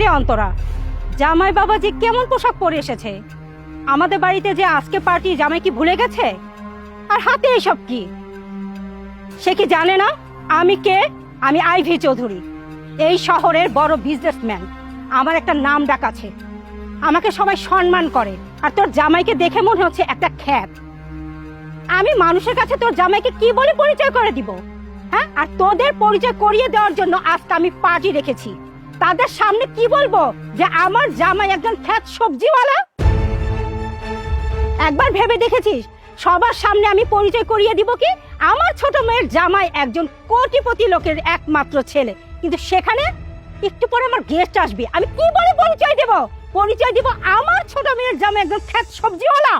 কিরে অন্তরা, জামাই বাবা যে কেমন পোশাক পরে এসেছে? আমাদের বাড়িতে যে আজকে পার্টি জামাই কি ভুলে গেছে? আর হাতে এসব কি? সে কি জানে না আমি কে? আমি আইভি চৌধুরী, এই শহরের বড় বিজনেসম্যান আমার একটা নাম ডাক আছে। আমাকে সবাই সম্মান করে, আর তোর জামাইকে দেখে মনে হচ্ছে একটা খ্যাত। আমি মানুষের কাছে তোর জামাইকে কি বলে পরিচয় করে দিব? হ্যাঁ? আর তোদের পরিচয় করিয়ে দেওয়ার জন্য আজকে আমি পার্টি রেখেছি। তাদের সামনে কি বলব? যে আমার জামাই একজন খ্যাত সবজিওয়ালা? একবার ভেবে দেখেছিস? সবার সামনে আমি পরিচয় করিয়ে দিব কি? আমার ছোট মেয়ের জামাই একজন কোটিপতি লোকের একমাত্র ছেলে। কিন্তু সেখানে একটু পরে আমার গেস্ট আসবে। আমি কি বলে পরিচয় দেব? পরিচয় দিব আমার ছোট মেয়ের জামাই একজন খ্যাত সবজিওয়ালা।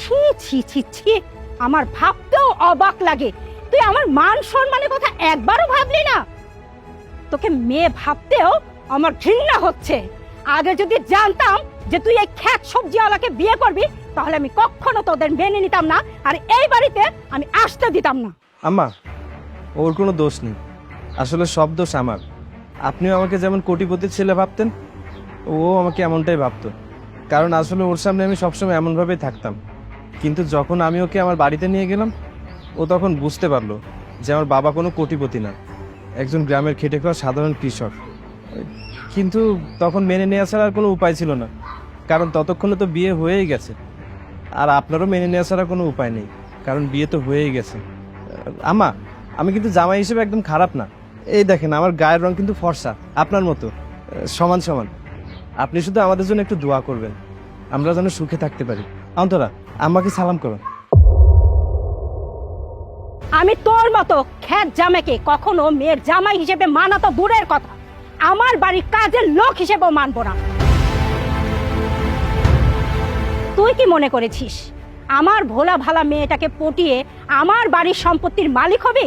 ছি ছি ছি ছি, আমার ভাবতেও অবাক লাগে। তুই আমার মান সম্মানের কথা একবারও ভাবলি না? তোকে মেয়ে ভাবতেও আমার ঘৃণা হচ্ছে। আগে যদি জানতাম যে তুই এই খ্যাত সবজিওয়ালাকে বিয়ে করবি, তাহলে আমি কখনো তোদের মেনে নিতাম না, আর এই বাড়িতে আমি আসতে দিতাম না। আম্মা, ওর কোনো দোষ নেই। আসলে সব দোষ আমার। আপনিও আমাকে যেমন কোটিপতির ছেলে ভাবতেন, ও আমাকে এমনটাই ভাবতো। কারণ আসলে ওর সামনে আমি সবসময় এমনভাবেই থাকতাম। কিন্তু যখন আমি ওকে আমার বাড়িতে নিয়ে গেলাম, ও তখন বুঝতে পারল যে আমার বাবা কোনো কোটিপতি না। একজন গ্রামের খেটে খাওয়া সাধারণ কৃষক। কিন্তু তখন মেনে নেওয়া ছাড়া আর কোনো উপায় ছিল না। কারণ ততক্ষণে তো বিয়ে হয়েই গেছে। আর আপনারও মেনে নেওয়া ছাড়া কোনো উপায় নেই। কারণ বিয়ে তো হয়েই গেছে। আমা আমি কিন্তু জামাই হিসেবে একদম খারাপ না। এই দেখেন, আমার গায়ের রং কিন্তু ফর্সা, আপনার মতো। সমান সমান। আপনি শুধু আমাদের জন্য একটু দোয়া করবেন। আমরা যেন সুখে থাকতে পারি। অন্তরা আমাকে সালাম করো আমি তোর মতো খ্যাত জামাইকে কখনো মেয়ের জামাই হিসেবে মানা তো দূরের কথা। আমার বাড়ির কাজের লোক হিসেবেও মানবো না। তুই কি মনে করেছিস, আমার ভোলা ভালা মেয়েটাকে পটিয়ে আমার বাড়ির সম্পত্তির মালিক হবে?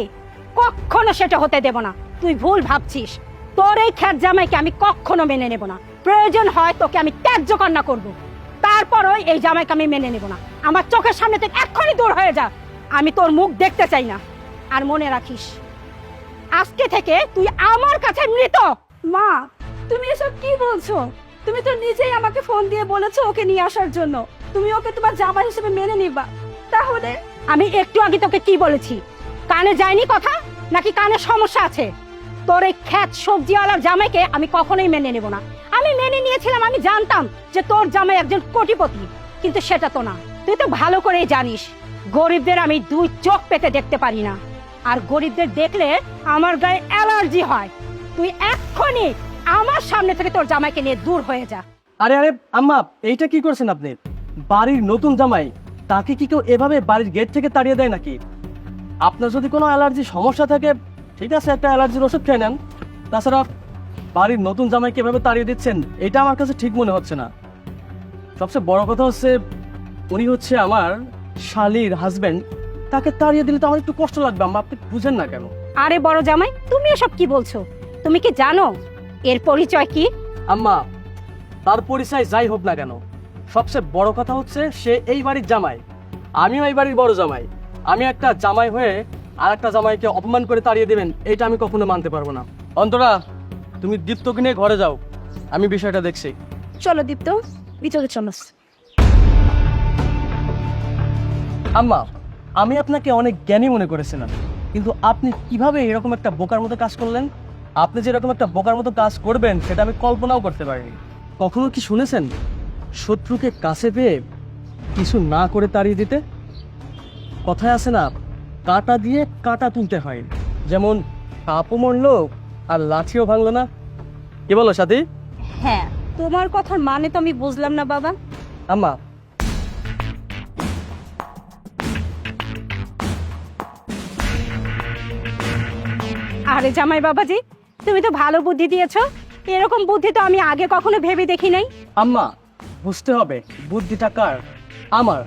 কখনো সেটা হতে দেব না। তুই ভুল ভাবছিস। তোর এই খ্যাত জামাইকে আমি কখনো মেনে নেব না। প্রয়োজন হয় তোকে আমি ত্যায্য কান্না করব। তারপরও এই জামাইকে আমি মেনে নেব না। আমার চোখের সামনে থেকে এক্ষুনি দূর হয়ে যা। আমি তোর মুখ দেখতে চাই না। আর মনে রাখিস আজকে থেকে তুই আমার কাছে মৃত। মা তুমি এসব কি বলছো? তুমি তো নিজেই আমাকে ফোন দিয়ে বলেছ ওকে নিয়ে আসার জন্য। তুমি ওকে তোমার জামাই হিসেবে মেনে নিবা। তাহলে? আমি একটু আগে তোকে কি বলেছি? কানে যায়নি কথা? নাকি কানে সমস্যা আছে? তোর এই খ্যাত সবজিওয়ালার জামাইকে আমি কখনোই মেনে নেব না। আমি মেনে নিয়েছিলাম আমি জানতাম যে তোর জামাই একজন কোটিপতি কিন্তু সেটা তো না। তুই তো ভালো করেই জানিস গরিবদের আমি দুই চোখ পেতে দেখতে পারি না। আর গরিবদের দেখলে আমার গায়ে অ্যালার্জি হয়। তুই এক্ষুনি আমার সামনে থেকে তোর জামাইকে নিয়ে দূর হয়ে যা। আরে আরে, আম্মা, এইটা কি করছেন আপনি? বাড়ির নতুন জামাই, তাকে কি কেউ এভাবে বাড়ির গেট থেকে তাড়িয়ে দেয় নাকি? আপনার যদি কোনো অ্যালার্জি সমস্যা থাকে, ঠিক আছে, একটা অ্যালার্জির ওষুধ খেয়ে নেন। তাছাড়া বাড়ির নতুন জামাইকে এভাবে তাড়িয়ে দিচ্ছেন, এটা আমার কাছে ঠিক মনে হচ্ছে না। সবচেয়ে বড় কথা হচ্ছে, উনি হচ্ছে আমার শালির হাজবেন্ড তাকে তাড়িয়ে দিলে তো আমার একটু কষ্ট লাগবে আম্মা আপনি বুঝেন না কেন? আরে বড় জামাই তুমি এসব কি বলছো? তুমি কি জানো এর পরিচয় কি? আম্মা তার পরিচয় যাই হোক না কেন সবচেয়ে বড় কথা হচ্ছে সে এই বাড়ির জামাই। আমিও এই বাড়ির বড় জামাই। আমি একটা জামাই হয়ে আর একটা জামাইকে অপমান করে তাড়িয়ে দেবেন এটা আমি কখনো মানতে পারব না। অন্তরা তুমি দীপ্তকে নিয়ে ঘরে যাও আমি বিষয়টা দেখছি। চলো দীপ্ত ভিতরে চলো। আম্মা আমি আপনাকে অনেক জ্ঞানী মনে করেছিলাম কিন্তু আপনি কীভাবে এরকম একটা বোকার মতো কাজ করলেন? আপনি যে এরকম একটা বোকার মতো কাজ করবেন সেটা আমি কল্পনাও করতে পারিনি। কখনো কি শুনেছেন শত্রুকে কাছে পেয়ে কিছু না করে তাড়িয়ে দিতে? কথায় আছে না কাটা দিয়ে কাটা তুলতে হয়। যেমন কাপও মরলো আর লাঠিও ভাঙলো না। কি বলো সাথী? হ্যাঁ তোমার কথার মানে তো আমি বুঝলাম না বাবা। আম্মা আরে জামাই বাবাজি তুমি তো ভালো বুদ্ধি দিয়েছ। এরকম বুদ্ধি তো আমি আগে কখনো ভেবে দেখি নাই। আম্মা বুঝতে হবে বুদ্ধিটা কার? আমার।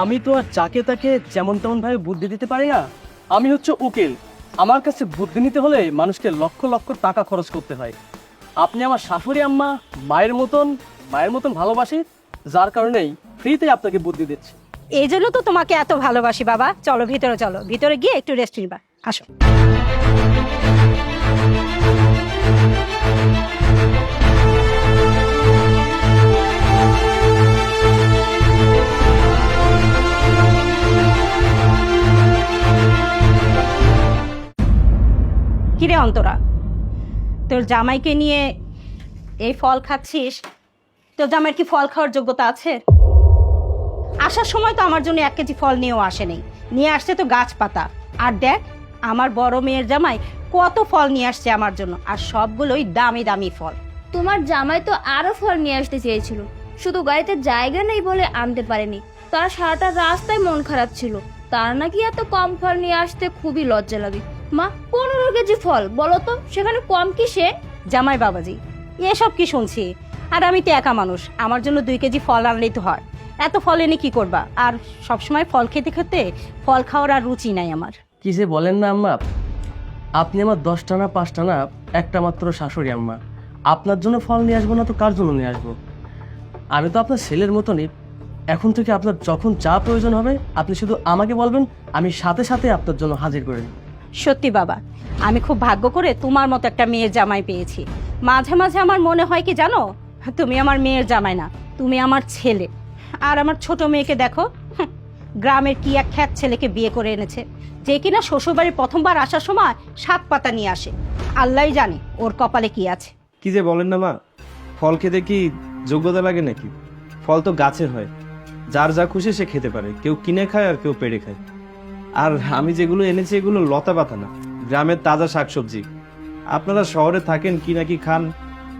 আমি তো আর যাকে তাকে যেমন তেমন ভাবে বুদ্ধি দিতে পারি না। আমি হচ্ছে উকিল। আমার কাছে বুদ্ধি নিতে হলে মানুষকে লক্ষ লক্ষ টাকা খরচ করতে হয়। আপনি আমার শাশুড়ি আম্মা মায়ের মতন মায়ের মতন ভালোবাসি যার কারণেই ফ্রিতে আপনাকে বুদ্ধি দিচ্ছি। এই জন্য তো তোমাকে এত ভালোবাসি বাবা। চলো ভিতরে চলো। ভিতরে গিয়ে একটু রেস্ট নিবা। আসো। কিরে অন্তরা? তোর জামাইকে নিয়ে এই ফল খাচ্ছিস? তোর জামাইয়ের কি ফল খাওয়ার যোগ্যতা আছে? আসার সময় তো আমার জন্য এক কেজি ফল নিয়েও আসেনি নিয়ে আসছে তো গাছ পাতা আর দেখ আমার বড় মেয়ের জামাই কত ফল নিয়ে আসছে আমার জন্য আর সবগুলোই দামি দামি ফল। তোমার জামাই তো আরও ফল নিয়ে আসতে চেয়েছিল। শুধু গাড়িতে জায়গা নেই বলে আনতে পারেনি তার সারাটা রাস্তায় মন খারাপ ছিল। তার নাকি এত কম ফল নিয়ে আসতে খুবই লজ্জা লাগে। মা পনেরো কেজি ফল বলো তো সেখানে কম কি সে জামাই বাবাজি এসব কি শুনছি? আর আমি তো একা মানুষ আমার জন্য দুই কেজি ফল আনলেই তো হয়। এত ফল এনে কি করবা? আর সবসময় ফল খেতে খেতে ফল খাওয়ার আর রুচি নাই আমার। কি যে বলেন না আম্মা? আপনি আমার দশটা না পাঁচটা না, একটা মাত্র শাশুড়ি আম্মা। আপনার জন্য ফল নিয়ে আসব না তো কার জন্য নিয়ে আসব? আমি তো আপনার ছেলের মতনই। এখন থেকে আপনার যখন যা প্রয়োজন হবে, আপনি শুধু আমাকে বলবেন, আমি সাথে সাথে আপনার জন্য হাজির করে। সত্যি বাবা, আমি খুব ভাগ্য করে তোমার মতো একটা মেয়ের জামাই পেয়েছি। মাঝে মাঝে আমার মনে হয় কি জানো? তুমি আমার মেয়ের জামাই না, তুমি আমার ছেলে। আর আমার ছোট মেয়েকে দেখো গ্রামের কি এক খ্যাত ছেলেকে বিয়ে করে এনেছে। যে কিনা শ্বশুরবাড়ির প্রথমবার আসার সময় সাত পাতা নিয়ে আসে। আল্লাহই জানে ওর কপালে কি আছে। কি যে বলেন না মা, ফল খেতে কি যোগ্যতা লাগে নাকি? ফল তো গাছে হয়। যার যা খুশি সে খেতে পারে। কেউ কিনে খায় আর কেউ পেড়ে খায়। আর আমি যেগুলো এনেছি এগুলো লতা পাতা না। গ্রামের তাজা শাকসবজি। আপনারা শহরে থাকেন কি নাকি খান,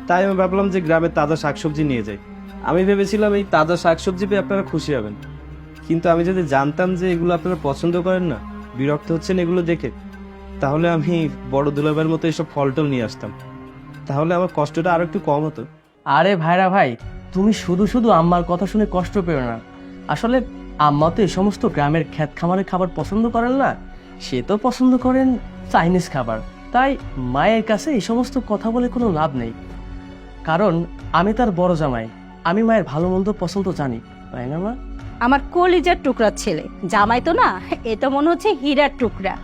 তাই আমি ভাবলাম যে গ্রামের তাজা শাকসবজি নিয়ে যাই। আমি ভেবেছিলাম এই তাজা শাকসবজি পেয়ে আপনারা খুশি হবেন। কিন্তু আমি যদি জানতাম যে এগুলো আপনারা পছন্দ করেন না, বিরক্ত হচ্ছেন এগুলো দেখে, তাহলে আমি বড় দুলাবের মতো এসব ফল টল নিয়ে আসতাম। তাহলে আমার কষ্টটা আরও একটু কম হতো। আরে ভাইরা ভাই, তুমি শুধু শুধু আম্মার কথা শুনে কষ্ট পেও না। আসলে আম্মা তো এই সমস্ত গ্রামের খ্যাত খামারের খাবার পছন্দ করেন না, সে তো পছন্দ করেন চাইনিজ খাবার। তাই মায়ের কাছে এই সমস্ত কথা বলে কোনো লাভ নেই। কারণ আমি তার বড় জামাই, আমি মায়ের ভালো মন্দ পছন্দ জানি, তাই না মা? আমার কলিজার টুকরা ছেলে। জামাই তো না, এ তো মনে হচ্ছে হীরার টুকরা।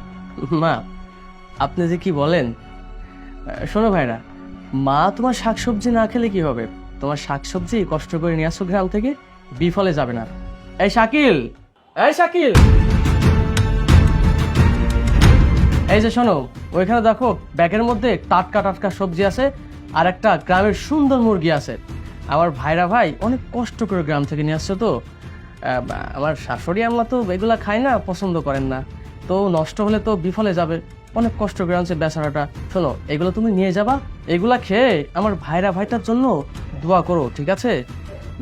মা, আপনি যে কি বলেন? শোনো ভাইরা, মা তোমার শাকসবজি না খেলে কি হবে? তোমার শাকসবজি কষ্ট করে নিয়ে আসো গ্রাম থেকে, বিফলে যাবে না। এই শাকিল! এই শাকিল! এই যে শোনো, ওইখানে দেখো, ব্যাগের মধ্যে টাটকা টাটকা সবজি আছে, আর একটা গ্রামের সুন্দর মুরগি আছে। আমার ভাইরা ভাই অনেক কষ্ট করে গ্রাম থেকে নিয়ে আসছে তো আমার শাশুড়ি আম্মা তো এগুলো খায় না পছন্দ করেন না। তো নষ্ট হলে তো বিফলে যাবে। অনেক কষ্ট করে আনছে বেচারাটা। শোনো এগুলো তুমি নিয়ে যাবা এগুলা খেয়ে আমার ভাইরা ভাইটার জন্য দোয়া করো ঠিক আছে?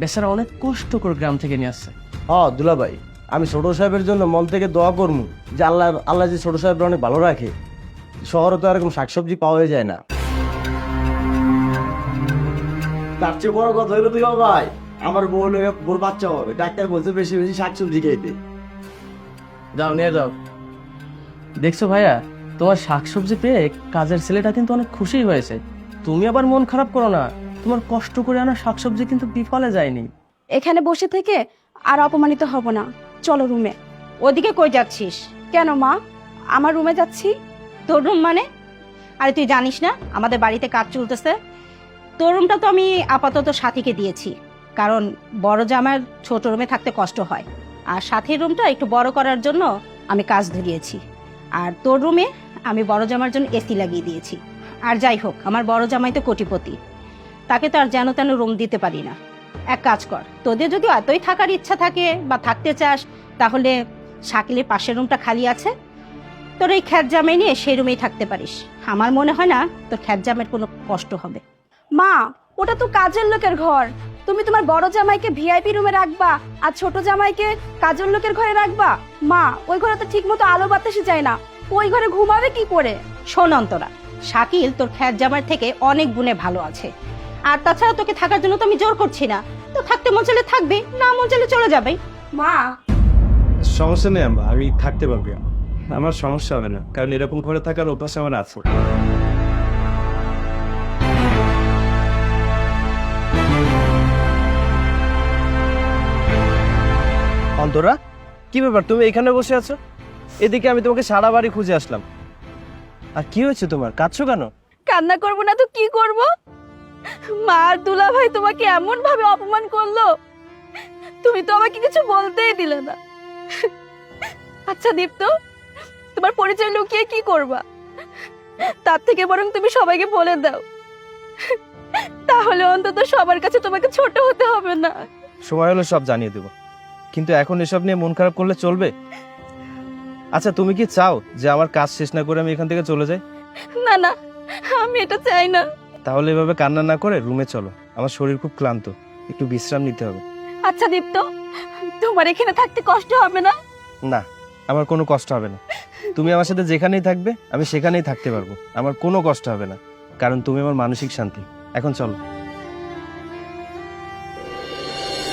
বেচারা অনেক কষ্ট করে গ্রাম থেকে নিয়ে আসছে। হ দুলাভাই আমি ছোট সাহেবের জন্য মন থেকে দোয়া করব যে আল্লাহ আল্লাহ যে ছোট সাহেবরা অনেক ভালো রাখে। শহরে তো এরকম শাকসবজি পাওয়া যায় না। তার চেয়ে বড় কথা হইল তুই ভাই আমার বোন হয়ে বোর বাচ্চা হবে ডাক্তার বলছে বেশি বেশি শাকসবজি খেতে। যাও নিয়ে যাও। দেখছ ভাইয়া তোমার শাকসবজি পেয়ে কাজের ছেলেটা কিন্তু অনেক খুশি হয়েছে। তুমি আবার মন খারাপ করো না তোমার কষ্ট করে আনা শাকসবজি কিন্তু বিফলে যায়নি। এখানে বসে থেকে আর অপমানিত হব না। চলো রুমে। ওদিকে কই যাচ্ছিস? কেন মা? আমার রুমে যাচ্ছি? তোর রুম মানে? আরে তুই জানিস না আমাদের বাড়িতে কাজ চলতেছে। তোর রুমটা তো আমি আপাতত সাথীকে দিয়েছি। কারণ বড় জামার ছোট রুমে থাকতে কষ্ট হয়। আর সাথীর রুমটা একটু বড় করার জন্য আমি কাজ ধরিয়েছি। আর তোর রুমে আমি বড় জামার জন্য এসি লাগিয়ে দিয়েছি। আর যাই হোক, আমার বড় জামাই তো কোটিপতি। তাকে তো আর যেন তেন রুম দিতে পারি না। এক কাজ কর, তোদের যদি এতই থাকার ইচ্ছা থাকে বা থাকতে চাস, তাহলে শাকিলের পাশের রুমটা খালি আছে। তোর এই খ্যাত জামাই নিয়ে সেই রুমেই থাকতে পারিস। আমার মনে হয় না তোর খ্যাত জামের কোনো কষ্ট হবে। মা, ওটা তো কাজের লোকের ঘর। তুমি তোমার বড় জামাইকে ভিআইপি রুমে রাখবা আর ছোট জামাইকে কাজল লোকের ঘরে রাখবা? মা ওই ঘরে তো ঠিক মতো আলো বাতাসে যায় না। ওই ঘরে ঘুমাবে কি করে? শোন অন্তরা শাকিল তোর খ্যাত জামার থেকে অনেক গুণে ভালো আছে। আর তাছাড়া তোকে থাকার জন্য তো আমি জোর করছি না। তো থাকতে মন চাইলে থাকবে না মন চাইলে চলে যাবে। মা। সমস্যা নেই আমি থাকতে পারবি। আমার সমস্যা হবে না কারণ এরকম ঘরে থাকার অভ্যাস আমার আছে। অন্তরা কি ব্যাপার তুমি এখানে বসে আছো? এদিকে আমি তোমাকে সারা বাড়ি খুঁজে আসলাম। আর কি হয়েছে তোমার? কাঁদছো কেন? কান্না করব না তো কি করব? মা আর দুলা ভাই তোমাকে এমন ভাবে অপমান করল। তুমি তো আমাকে কিছু বলতেই দিলে না। আচ্ছা দীপ্ত তোমার পরিচয় লুকিয়ে কি করবা? তার থেকে বরং তুমি সবাইকে বলে দাও। তাহলে অন্তত সবার কাছে তোমাকে ছোট হতে হবে না। সময় হলে সব জানিয়ে দেবো। কিন্তু এখন এসব নিয়ে মন খারাপ করলে চলবে? আচ্ছা তুমি কি চাও যে আমার কাজ শেষ না করে আমি এখান থেকে চলে যাই? না না আমি এটা চাই না। তাহলে এভাবে কান্না না করে রুমে চলো। আমার শরীর খুব ক্লান্ত। একটু বিশ্রাম নিতে হবে। আচ্ছা দীপ্ত তোমার এখানে থাকতে কষ্ট হবে না? না আমার কোনো কষ্ট হবে না। তুমি আমার সাথে যেখানেই থাকবে আমি সেখানেই থাকতে পারব। আমার কোনো কষ্ট হবে না। কারণ তুমি আমার মানসিক শান্তি। এখন চলো।